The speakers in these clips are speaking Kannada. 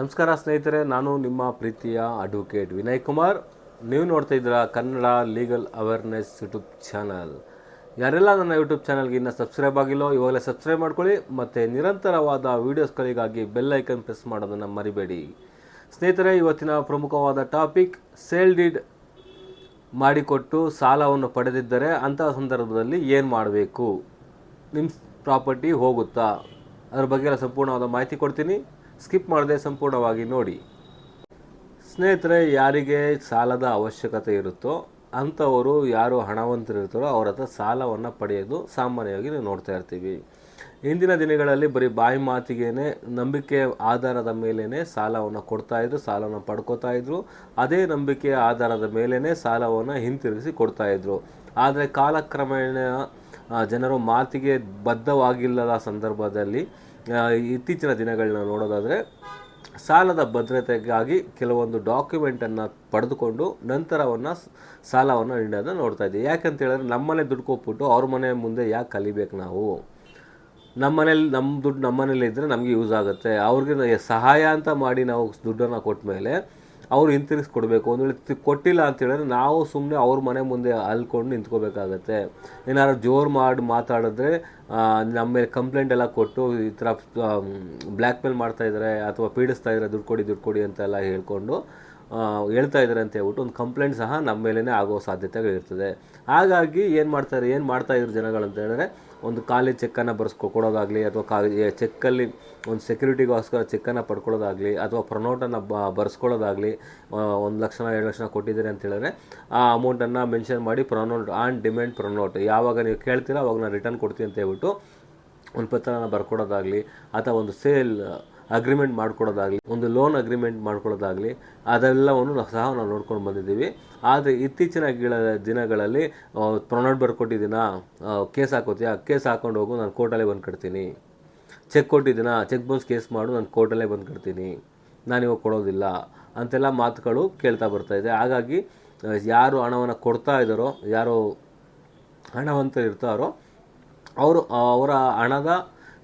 ನಮಸ್ಕಾರ ಸ್ನೇಹಿತರೆ, ನಾನು ನಿಮ್ಮ ಪ್ರೀತಿಯ ಅಡ್ವೊಕೇಟ್ ವಿನಯ್ ಕುಮಾರ್. ನೀವು ನೋಡ್ತಾ ಇದ್ದೀರಾ Kannada legal awareness YouTube channel ಯಾರೆಲ್ಲ ನನ್ನ ಯೂಟ್ಯೂಬ್ ಚಾನಲ್ಗೆ ಇನ್ನೂ ಸಬ್ಸ್ಕ್ರೈಬ್ ಆಗಿಲ್ಲೋ, ಇವಾಗಲೇ ಸಬ್ಸ್ಕ್ರೈಬ್ ಮಾಡ್ಕೊಳ್ಳಿ, ಮತ್ತು ನಿರಂತರವಾದ ವೀಡಿಯೋಸ್ಗಳಿಗಾಗಿ ಐಕನ್ ಪ್ರೆಸ್ ಮಾಡೋದನ್ನು ಮರಿಬೇಡಿ. ಸ್ನೇಹಿತರೆ, ಇವತ್ತಿನ ಪ್ರಮುಖವಾದ ಟಾಪಿಕ್ ಸೇಲ್ ಡೀಡ್ ಮಾಡಿಕೊಟ್ಟು ಸಾಲವನ್ನು ಪಡೆದಿದ್ದರೆ ಅಂತಹ ಸಂದರ್ಭದಲ್ಲಿ ಏನು ಮಾಡಬೇಕು? ನಿಮ್ಮ ಪ್ರಾಪರ್ಟಿ ಹೋಗುತ್ತಾ? ಅದ್ರ ಬಗ್ಗೆ ಎಲ್ಲ ಸಂಪೂರ್ಣವಾದ ಮಾಹಿತಿ ಕೊಡ್ತೀನಿ. ಸ್ಕಿಪ್ ಮಾಡದೆ ಸಂಪೂರ್ಣವಾಗಿ ನೋಡಿ. ಸ್ನೇಹಿತರೆ, ಯಾರಿಗೆ ಸಾಲದ ಅವಶ್ಯಕತೆ ಇರುತ್ತೋ ಅಂಥವರು ಯಾರು ಹಣವಂತರಿರ್ತಾರೋ ಅವರ ಹತ್ರ ಸಾಲವನ್ನು ಪಡೆಯೋದು ಸಾಮಾನ್ಯವಾಗಿ ನಾವು ನೋಡ್ತಾ ಇರ್ತೀವಿ. ಇಂದಿನ ದಿನಗಳಲ್ಲಿ ಬರೀ ಬಾಯಿ ಮಾತಿಗೇನೆ, ನಂಬಿಕೆ ಆಧಾರದ ಮೇಲೇ ಸಾಲವನ್ನು ಕೊಡ್ತಾಯಿದ್ರು ಸಾಲವನ್ನು ಪಡ್ಕೋತಾ ಇದ್ರು. ಅದೇ ನಂಬಿಕೆಯ ಆಧಾರದ ಮೇಲೇ ಸಾಲವನ್ನು ಹಿಂತಿರುಗಿಸಿ ಕೊಡ್ತಾಯಿದ್ರು ಆದರೆ ಕಾಲಕ್ರಮೇಣ ಜನರು ಮಾತಿಗೆ ಬದ್ಧವಾಗಿಲ್ಲದ ಸಂದರ್ಭದಲ್ಲಿ ಇತ್ತೀಚಿನ ದಿನಗಳನ್ನ ನೋಡೋದಾದರೆ, ಸಾಲದ ಭದ್ರತೆಗಾಗಿ ಕೆಲವೊಂದು ಡಾಕ್ಯುಮೆಂಟನ್ನು ಪಡೆದುಕೊಂಡು ನಂತರವನ್ನು ಸಾಲವನ್ನು ನೀಡೋದನ್ನ ನೋಡ್ತಾ ಇದ್ದೀವಿ. ಯಾಕಂತ ಹೇಳಿದ್ರೆ ನಮ್ಮನೆ ದುಡ್ಡು ಕೊಟ್ಬಿಟ್ಟು ಅವ್ರ ಮನೆ ಮುಂದೆ ಯಾಕೆ ಕಲಿಬೇಕು ನಾವು? ನಮ್ಮನೇಲಿ ನಮ್ಮ ದುಡ್ಡು ನಮ್ಮನೇಲಿ ಇದ್ದರೆ ನಮಗೆ ಯೂಸ್ ಆಗುತ್ತೆ. ಅವ್ರಿಗೆ ಸಹಾಯ ಅಂತ ಮಾಡಿ ನಾವು ದುಡ್ಡನ್ನು ಕೊಟ್ಟ ಮೇಲೆ ಅವ್ರು ಹಿಂತಿರುಗಿಸ್ಕೊಡ್ಬೇಕು. ಒಂದು ವೇಳೆ ಕೊಟ್ಟಿಲ್ಲ ಅಂತ ಹೇಳಿದ್ರೆ ನಾವು ಸುಮ್ಮನೆ ಅವ್ರ ಮನೆ ಮುಂದೆ ಅಲ್ಕೊಂಡು ನಿಂತ್ಕೋಬೇಕಾಗತ್ತೆ. ಏನಾದ್ರು ಜೋರು ಮಾಡಿ ಮಾತಾಡಿದ್ರೆ ನಮ್ಮ ಮೇಲೆ ಕಂಪ್ಲೇಂಟ್ ಎಲ್ಲ ಕೊಟ್ಟು ಈ ಥರ ಬ್ಲ್ಯಾಕ್ ಮೇಲ್ ಮಾಡ್ತಾ ಇದ್ದಾರೆ ಅಥವಾ ಪೀಡಿಸ್ತಾ ಇದ್ದಾರೆ ದುಡ್ಡು ಕೊಡಿ ದುಡ್ಡು ಕೊಡಿ ಅಂತೆಲ್ಲ ಹೇಳ್ಕೊಂಡು ಹೇಳ್ತಾ ಇದ್ದಾರೆ ಅಂತ ಹೇಳ್ಬಿಟ್ಟು ಒಂದು ಕಂಪ್ಲೇಂಟ್ ಸಹ ನಮ್ಮ ಮೇಲೇ ಆಗೋ ಸಾಧ್ಯತೆಗಳಿರ್ತದೆ ಹಾಗಾಗಿ ಏನು ಮಾಡ್ತಾರೆ, ಏನು ಮಾಡ್ತಾ ಇದ್ರು ಜನಗಳು ಅಂತ ಹೇಳಿದ್ರೆ ಒಂದು ಖಾಲಿ ಚೆಕ್ಕನ್ನು ಬರ್ಸ್ಕೊ ಕೊಡೋದಾಗಲಿ ಅಥವಾ ಕಾ ಚೆಕ್ಕಲ್ಲಿ ಒಂದು ಸೆಕ್ಯೂರಿಟಿಗೋಸ್ಕರ ಚೆಕ್ಕನ್ನು ಪಡ್ಕೊಳ್ಳೋದಾಗಲಿ ಅಥವಾ ಪ್ರೊನೋಟನ್ನು ಬ ಬರ್ಸ್ಕೊಳ್ಳೋದಾಗಲಿ ಒಂದು ಲಕ್ಷನ, ಎರಡು ಲಕ್ಷ ಕೊಟ್ಟಿದ್ದೀರಿ ಅಂತ ಹೇಳಿದ್ರೆ ಆ ಅಮೌಂಟನ್ನು ಮೆನ್ಷನ್ ಮಾಡಿ ಪ್ರೊನೋಟ್ ಆನ್ ಡಿಮ್ಯಾಂಡ್ ಪ್ರೊನೋಟ್ ಯಾವಾಗ ನೀವು ಕೇಳ್ತೀರೋ ಅವಾಗ ನಾನು ರಿಟರ್ನ್ ಕೊಡ್ತೀನಿ ಅಂತ ಹೇಳ್ಬಿಟ್ಟು ಒಂದು ಪತ್ರನ ಬರ್ಕೊಡೋದಾಗಲಿ ಅಥವಾ ಒಂದು ಸೇಲ್ ಅಗ್ರಿಮೆಂಟ್ ಮಾಡ್ಕೊಡೋದಾಗಲಿ ಒಂದು ಲೋನ್ ಅಗ್ರಿಮೆಂಟ್ ಮಾಡ್ಕೊಳ್ಳೋದಾಗಲಿ, ಅದೆಲ್ಲವನ್ನು ನಾವು ಸಹ ನಾವು ನೋಡ್ಕೊಂಡು ಬಂದಿದ್ದೀವಿ. ಆದರೆ ಇತ್ತೀಚಿನ ಗಿಳ ದಿನಗಳಲ್ಲಿ ಪ್ರೊನೌಟ್ ಬರ್ಕೊಟ್ಟಿದ್ದೀನ ಕೇಸ್ ಹಾಕೋತೀಯಾ? ಕೇಸ್ ಹಾಕೊಂಡು ಹೋಗು, ನಾನು ಕೋರ್ಟಲ್ಲೇ ಬಂದು ಕಟ್ತೀನಿ. ಚೆಕ್ ಕೊಟ್ಟಿದ್ದೀನ ಚೆಕ್ ಬೌನ್ಸ್ ಕೇಸ್ ಮಾಡು, ನಾನು ಕೋರ್ಟಲ್ಲೇ ಬಂದು ಕಟ್ತೀನಿ. ನಾನು ಇವಾಗ ಕೊಡೋದಿಲ್ಲ. ಅಂತೆಲ್ಲ ಮಾತುಗಳು ಕೇಳ್ತಾ ಬರ್ತಾ ಇದೆ. ಹಾಗಾಗಿ ಯಾರು ಹಣವನ್ನು ಕೊಡ್ತಾ ಇದ್ದಾರೋ, ಯಾರು ಹಣವಂತರು ಇರ್ತಾರೋ ಅವರು ಅವರ ಹಣದ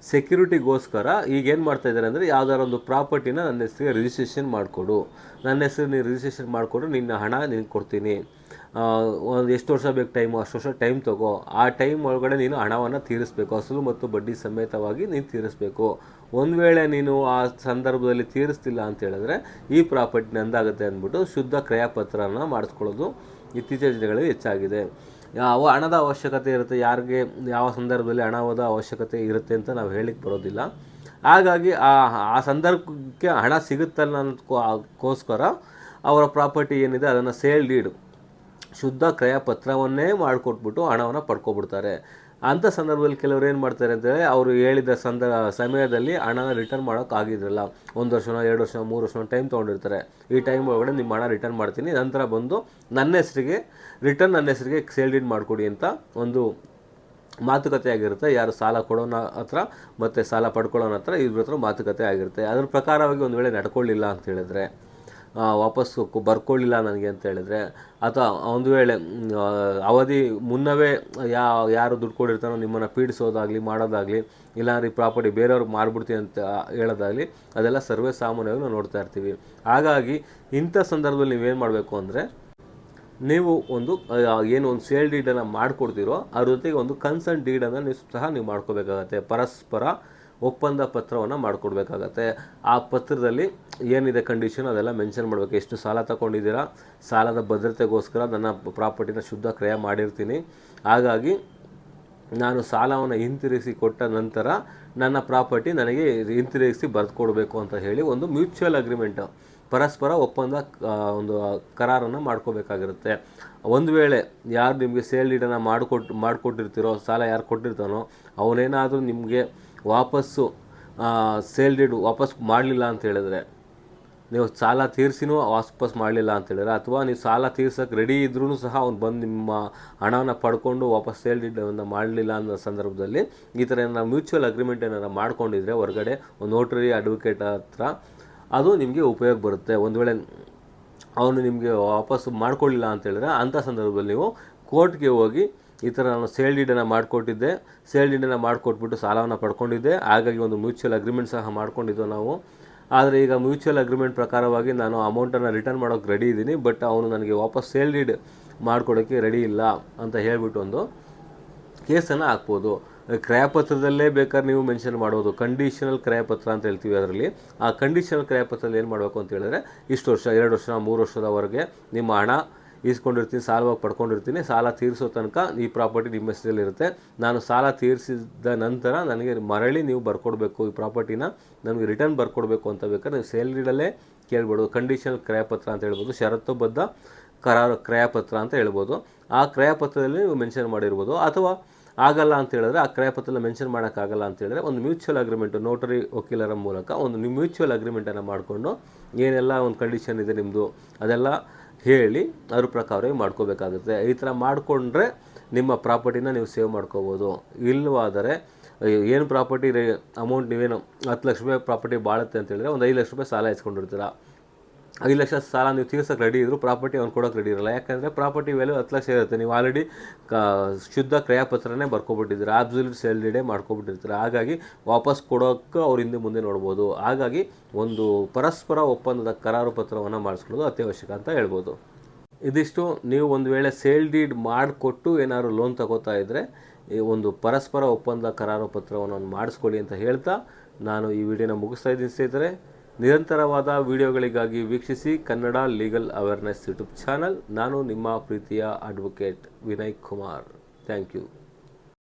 ಸೆಕ್ಯೂರಿಟಿಗೋಸ್ಕರ ಈಗ ಏನು ಮಾಡ್ತಾ ಇದ್ದಾರೆ ಅಂದರೆ ಯಾವ್ದಾರ ಒಂದು ಪ್ರಾಪರ್ಟಿನ ನನ್ನ ಹೆಸರಿಗೆ ರಿಜಿಸ್ಟ್ರೇಷನ್ ಮಾಡಿಕೊಡು. ನನ್ನ ಹೆಸರು ನೀನು ರಿಜಿಸ್ಟ್ರೇಷನ್ ಮಾಡಿಕೊಡು ನಿನ್ನ ಹಣ ನಿನಗೆ ಕೊಡ್ತೀನಿ. ಒಂದು ಎಷ್ಟು ವರ್ಷ ಬೇಕು ಟೈಮು ಅಷ್ಟು ವರ್ಷ ಟೈಮ್ ತಗೋ. ಆ ಟೈಮ್ ಒಳಗಡೆ ನೀನು ಹಣವನ್ನು ತೀರಿಸಬೇಕು. ಅಸಲು ಮತ್ತು ಬಡ್ಡಿ ಸಮೇತವಾಗಿ ನೀನು ತೀರಿಸಬೇಕು. ಒಂದು ವೇಳೆ ನೀನು ಆ ಸಂದರ್ಭದಲ್ಲಿ ತೀರಿಸ್ತಿಲ್ಲ ಅಂತ ಹೇಳಿದ್ರೆ ಈ ಪ್ರಾಪರ್ಟಿ ನಂದಾಗುತ್ತೆ ಅಂದ್ಬಿಟ್ಟು ಶುದ್ಧ ಕ್ರಯಪತ್ರನ ಮಾಡಿಸ್ಕೊಳ್ಳೋದು ಇತ್ತೀಚಿನ ದಿನಗಳಲ್ಲಿ ಹೆಚ್ಚಾಗಿದೆ. ಯಾವ ಹಣದ ಅವಶ್ಯಕತೆ ಇರುತ್ತೆ, ಯಾರಿಗೆ ಯಾವ ಸಂದರ್ಭದಲ್ಲಿ ಹಣದ ಅವಶ್ಯಕತೆ ಇರುತ್ತೆ ಅಂತ ನಾವು ಹೇಳಿಕ್ಕೆ ಬರೋದಿಲ್ಲ. ಹಾಗಾಗಿ ಆ ಆ ಸಂದರ್ಭಕ್ಕೆ ಹಣ ಸಿಗುತ್ತಲ್ಲ ಅನ್ನೋದಕ್ಕೋಸ್ಕರ ಅವರ ಪ್ರಾಪರ್ಟಿ ಏನಿದೆ ಅದನ್ನು ಸೇಲ್ ಡೀಡ್. ಶುದ್ಧ ಕ್ರಯ ಪತ್ರವನ್ನೇ ಮಾಡಿಕೊಟ್ಬಿಟ್ಟು ಹಣವನ್ನು ಪಡ್ಕೊಬಿಡ್ತಾರೆ. ಅಂಥ ಸಂದರ್ಭದಲ್ಲಿ ಕೆಲವರು ಏನು ಮಾಡ್ತಾರೆ ಅಂತೇಳಿ ಅವರು ಹೇಳಿದ ಸಂದ, ಸಮಯದಲ್ಲಿ ಹಣನ ರಿಟರ್ನ್ ಮಾಡೋಕೆ ಆಗಿದ್ರಲ್ಲ. ಒಂದು ವರ್ಷನೋ, ಎರಡು ವರ್ಷ ಮೂರು ವರ್ಷನೋ ಟೈಮ್ ತೊಗೊಂಡಿರ್ತಾರೆ. ಈ ಟೈಮ್ ಒಳಗಡೆ ನಿಮ್ಮ ಹಣ ರಿಟರ್ನ್ ಮಾಡ್ತೀನಿ. ನಂತರ ಬಂದು ನನ್ನ ಹೆಸರಿಗೆ ರಿಟರ್ನ್ ನನ್ನ ಹೆಸರಿಗೆ ಸೇಲ್ ಡೀಡ್ ಮಾಡಿಕೊಡಿ ಅಂತ ಒಂದು ಮಾತುಕತೆ ಆಗಿರುತ್ತೆ. ಯಾರು ಸಾಲ ಕೊಡೋನ ಹತ್ರ ಮತ್ತು ಸಾಲ ಪಡ್ಕೊಳ್ಳೋನ ಹತ್ರ ಇಬ್ಬರ ಹತ್ರ ಮಾತುಕತೆ ಆಗಿರುತ್ತೆ. ಅದ್ರ ಪ್ರಕಾರವಾಗಿ ಒಂದು ವೇಳೆ ನಡ್ಕೊಳ್ಳಿಲ್ಲ ಅಂತ ಹೇಳಿದ್ರೆ ವಾಪಸ್ಸು ಬರ್ಕೊಳ್ಳಿಲ್ಲ ನನಗೆ ಅಂತ ಹೇಳಿದರೆ. ಅಥವಾ ಒಂದು ವೇಳೆ ಅವಧಿ ಮುನ್ನವೇ ಯಾ, ಯಾರು ದುಡ್ಡು ಕೊಡಿರ್ತಾನೋ ನಿಮ್ಮನ್ನು ಪೀಡಿಸೋದಾಗಲಿ, ಮಾಡೋದಾಗಲಿ, ಇಲ್ಲಾಂದ್ರೆ ಈ ಪ್ರಾಪರ್ಟಿ ಬೇರೆಯವ್ರಿಗೆ ಮಾರ್ಬಿಡ್ತೀನಿ ಅಂತ ಹೇಳೋದಾಗಲಿ, ಅದೆಲ್ಲ ಸರ್ವೇ ಸಾಮಾನ್ಯವಾಗಿ ನಾವು ನೋಡ್ತಾ ಇರ್ತೀವಿ. ಹಾಗಾಗಿ ಇಂಥ ಸಂದರ್ಭದಲ್ಲಿ ನೀವೇನು ಮಾಡಬೇಕು ಅಂದರೆ, ನೀವು ಒಂದು ಏನು ಒಂದು ಸೇಲ್ ಡೀಡನ್ನು ಮಾಡಿಕೊಡ್ತೀರೋ, ಅದ್ರ ಜೊತೆಗೆ ಒಂದು ಕನ್ಸರ್ನ್ ಡೀಡನ್ನು ನೀವು ಸಹ ನೀವು ಮಾಡ್ಕೋಬೇಕಾಗತ್ತೆ. ಪರಸ್ಪರ ಒಪ್ಪಂದ ಪತ್ರವನ್ನು ಮಾಡಿಕೊಡ್ಬೇಕಾಗತ್ತೆ. ಆ ಪತ್ರದಲ್ಲಿ ಏನಿದೆ ಕಂಡೀಷನ್ ಅದೆಲ್ಲ ಮೆನ್ಷನ್ ಮಾಡಬೇಕು. ಎಷ್ಟು ಸಾಲ ತಗೊಂಡಿದ್ದೀರಾ? ಸಾಲದ ಭದ್ರತೆಗೋಸ್ಕರ ನನ್ನ ಪ್ರಾಪರ್ಟಿನ ಶುದ್ಧ ಕ್ರಯ ಮಾಡಿರ್ತೀನಿ. ಹಾಗಾಗಿ ನಾನು ಸಾಲವನ್ನು ಹಿಂತಿರುಗಿಸಿ ಕೊಟ್ಟ ನಂತರ ನನ್ನ ಪ್ರಾಪರ್ಟಿ ನನಗೆ ಹಿಂತಿರುಗಿಸಿ ಬರೆದು ಕೊಡಬೇಕು ಅಂತ ಹೇಳಿ ಒಂದು ಮ್ಯೂಚುವಲ್ ಅಗ್ರಿಮೆಂಟ್ ಪರಸ್ಪರ ಒಪ್ಪಂದ ಒಂದು ಕರಾರನ್ನು ಮಾಡ್ಕೋಬೇಕಾಗಿರುತ್ತೆ. ಒಂದು ವೇಳೆ ಯಾರು ನಿಮಗೆ ಸೇಲ್ ಡೀಡನ್ನು ಮಾಡಿಕೊಟ್ಟು ಮಾಡಿಕೊಟ್ಟಿರ್ತೀರೋ, ಸಾಲ ಯಾರು ಕೊಟ್ಟಿರ್ತಾನೋ, ಅವನೇನಾದರೂ ನಿಮಗೆ ವಾಪಸ್ಸು ಸೇಲ್ ಡೀಡ್ ವಾಪಸ್ ಮಾಡಲಿಲ್ಲ ಅಂತ ಹೇಳಿದ್ರೆ, ನೀವು ಸಾಲ ತೀರಿಸಿನೂ ವಾಪಸ್ ಮಾಡಲಿಲ್ಲ ಅಂತ ಹೇಳಿದ್ರೆ, ಅಥವಾ ನೀವು ಸಾಲ ತೀರ್ಸೋಕೆ ರೆಡಿ ಇದ್ರೂ ಸಹ ಅವ್ನು ಬಂದು ನಿಮ್ಮ ಹಣವನ್ನು ಪಡ್ಕೊಂಡು ವಾಪಸ್ ಸೇಲ್ ಡೀಡನ್ನು ಮಾಡಲಿಲ್ಲ ಅನ್ನೋ ಸಂದರ್ಭದಲ್ಲಿ ಈ ಥರ ಏನಾರ ಮ್ಯೂಚುವಲ್ ಅಗ್ರಿಮೆಂಟ್ ಏನಾರು ಮಾಡ್ಕೊಂಡಿದ್ರೆ ಹೊರಗಡೆ ಒಂದು ನೋಟ್ರಿ ಅಡ್ವೊಕೇಟ್ ಹತ್ರ ಅದು ನಿಮಗೆ ಉಪಯೋಗ ಬರುತ್ತೆ. ಒಂದು ವೇಳೆ ಅವನು ನಿಮಗೆ ವಾಪಸ್ ಮಾಡ್ಕೊಳ್ಳಿಲ್ಲ ಅಂತ ಹೇಳಿದ್ರೆ ಅಂಥ ಸಂದರ್ಭದಲ್ಲಿ ನೀವು ಕೋರ್ಟ್ಗೆ ಹೋಗಿ ಈ ಥರ ನಾನು ಸೇಲ್ ಡೀಡನ್ನು ಮಾಡಿಕೊಟ್ಟಿದ್ದೆ. ಸೇಲ್ ಡೀಡನ್ನು ಮಾಡಿಕೊಟ್ಬಿಟ್ಟು ಸಾಲವನ್ನು ಪಡ್ಕೊಂಡಿದ್ದೆ. ಹಾಗಾಗಿ ಒಂದು ಮ್ಯೂಚುವಲ್ ಅಗ್ರಿಮೆಂಟ್ ಸಹ ಮಾಡ್ಕೊಂಡಿದ್ದು ನಾವು. ಆದರೆ ಈಗ ಮ್ಯೂಚುವಲ್ ಅಗ್ರಿಮೆಂಟ್ ಪ್ರಕಾರವಾಗಿ ನಾನು ಅಮೌಂಟನ್ನು ರಿಟರ್ನ್ ಮಾಡೋಕ್ಕೆ ರೆಡಿ ಇದ್ದೀನಿ. ಬಟ್ ಅವನು ನನಗೆ ವಾಪಸ್ ಸೇಲ್ ಡೀಡ್ ಮಾಡಿಕೊಡೋಕ್ಕೆ ರೆಡಿ ಇಲ್ಲ ಅಂತ ಹೇಳ್ಬಿಟ್ಟು ಒಂದು ಕೇಸನ್ನು ಹಾಕ್ಬೋದು. ಕ್ರಯಪತ್ರದಲ್ಲೇ ಬೇಕಾದ್ರೆ ನೀವು ಮೆನ್ಷನ್ ಮಾಡ್ಬೋದು. ಕಂಡೀಷನಲ್ ಕ್ರಯಪತ್ರ ಅಂತ ಹೇಳ್ತೀವಿ ಅದರಲ್ಲಿ. ಆ ಕಂಡೀಷನಲ್ ಕ್ರಯಪತ್ರದಲ್ಲಿ ಏನು ಮಾಡಬೇಕು ಅಂತ ಹೇಳಿದ್ರೆ, ಇಷ್ಟು ವರ್ಷ, ಎರಡು ವರ್ಷ, ಮೂರು ವರ್ಷದವರೆಗೆ ನಿಮ್ಮ ಹಣ ಈಸ್ಕೊಂಡಿರ್ತೀನಿ, ಸಾಲವಾಗಿ ಪಡ್ಕೊಂಡಿರ್ತೀನಿ, ಸಾಲ ತೀರಿಸೋ ತನಕ ಈ ಪ್ರಾಪರ್ಟಿ ನಿಮ್ಮ ಇರುತ್ತೆ. ನಾನು ಸಾಲ ತೀರಿಸಿದ ನಂತರ ನನಗೆ ಮರಳಿ ನೀವು ಬರ್ಕೊಡ್ಬೇಕು ಈ ಪ್ರಾಪರ್ಟಿನ, ನನಗೆ ರಿಟರ್ನ್ ಬರ್ಕೊಡ್ಬೇಕು ಅಂತ ಬೇಕಾದ್ರೆ ನೀವು ಸೇಲ್ ಡೀಡಲ್ಲೇ ಕೇಳ್ಬೋದು. ಕಂಡೀಷನಲ್ ಕ್ರಯಪತ್ರ ಅಂತ ಹೇಳ್ಬೋದು, ಷರತ್ತುಬದ್ಧ ಕರಾರು ಕ್ರಯಪತ್ರ ಅಂತ ಹೇಳ್ಬೋದು. ಆ ಕ್ರಯಪತ್ರದಲ್ಲಿ ನೀವು ಮೆನ್ಷನ್ ಮಾಡಿರ್ಬೋದು. ಅಥವಾ ಆಗಲ್ಲ ಅಂತ ಹೇಳಿದ್ರೆ ಆ ಕ್ರಯಪತ್ರದಲ್ಲಿ ಮೆನ್ಷನ್ ಮಾಡೋಕ್ಕಾಗಲ್ಲ ಅಂತ ಹೇಳಿದ್ರೆ ಒಂದು ಮ್ಯೂಚುವಲ್ ಅಗ್ರಿಮೆಂಟ್ ನೋಟರಿ ವಕೀಲರ ಮೂಲಕ ಒಂದು ಮ್ಯೂಚುವಲ್ ಅಗ್ರಿಮೆಂಟನ್ನು ಮಾಡಿಕೊಂಡು ಏನೆಲ್ಲ ಒಂದು ಕಂಡೀಷನ್ ಇದೆ ನಿಮ್ಮದು ಅದೆಲ್ಲ ಹೇಳಿ ಅದ್ರ ಪ್ರಕಾರವೇ ಮಾಡ್ಕೋಬೇಕಾಗುತ್ತೆ. ಈ ಥರ ಮಾಡಿಕೊಂಡ್ರೆ ನಿಮ್ಮ ಪ್ರಾಪರ್ಟಿನ ನೀವು ಸೇವ್ ಮಾಡ್ಕೋಬೋದು. ಇಲ್ಲವಾದರೆ ಏನು ಪ್ರಾಪರ್ಟಿ ರೇ ಅಮೌಂಟ್ ನೀವೇನು ಹತ್ತು ಲಕ್ಷ ರೂಪಾಯಿ ಪ್ರಾಪರ್ಟಿ ಬಾಳುತ್ತೆ ಅಂತ ಹೇಳಿದ್ರೆ ಒಂದು ಐದು ಲಕ್ಷ ರೂಪಾಯಿ ಸಾಲ ಇಸ್ಕೊಂಡಿರ್ತೀರ ಐದು ಲಕ್ಷ ಸಾಲ ನೀವು ತೀರ್ಸೋಕೆ ರೆಡಿ ಇದ್ದರೂ ಪ್ರಾಪರ್ಟಿ ಅವ್ನು ಕೊಡೋಕೆ ರೆಡಿ ಇರಲ್ಲ. ಯಾಕಂದರೆ ಪ್ರಾಪರ್ಟಿ ವ್ಯಾಲ್ಯೂ ಹತ್ತು ಲಕ್ಷ ಇರುತ್ತೆ. ನೀವು ಆಲ್ರೆಡಿ ಶುದ್ಧ ಕ್ರಯಪತ್ರನೇ ಬರ್ಕೊಬಿಟ್ಟಿದ್ದೀರ. Absolute sale ಡೀಡೇ ಮಾಡ್ಕೊಬಿಟ್ಟಿರ್ತೀರ. ಹಾಗಾಗಿ ವಾಪಸ್ ಕೊಡೋಕ್ಕೆ ಅವ್ರು ಹಿಂದೆ ಮುಂದೆ ನೋಡ್ಬೋದು. ಹಾಗಾಗಿ ಒಂದು ಪರಸ್ಪರ ಒಪ್ಪಂದದ ಕರಾರು ಪತ್ರವನ್ನು ಮಾಡಿಸ್ಕೊಳ್ಳೋದು ಅತ್ಯವಶ್ಯಕ ಅಂತ ಹೇಳ್ಬೋದು. ಇದಿಷ್ಟು. ನೀವು ಒಂದು ವೇಳೆ ಸೇಲ್ ಡೀಡ್ ಮಾಡಿಕೊಟ್ಟು ಏನಾದರೂ ಲೋನ್ ತಗೋತಾ ಇದ್ದರೆ ಈ ಒಂದು ಪರಸ್ಪರ ಒಪ್ಪಂದ ಕರಾರು ಪತ್ರವನ್ನು ಮಾಡಿಸ್ಕೊಳ್ಳಿ ಅಂತ ಹೇಳ್ತಾ ನಾನು ಈ ವಿಡಿಯೋನ ಮುಗಿಸ್ತಾ ಇದ್ದೀನಿ ಸ್ನೇಹಿತರೆ. ನಿರಂತರವಾದ ವಿಡಿಯೋಗಳಿಗಾಗಿ ವೀಕ್ಷಿಸಿ Kannada legal awareness YouTube channel. ನಾನು ನಿಮ್ಮ ಪ್ರೀತಿಯ advocate Vinay Kumar. Thank you.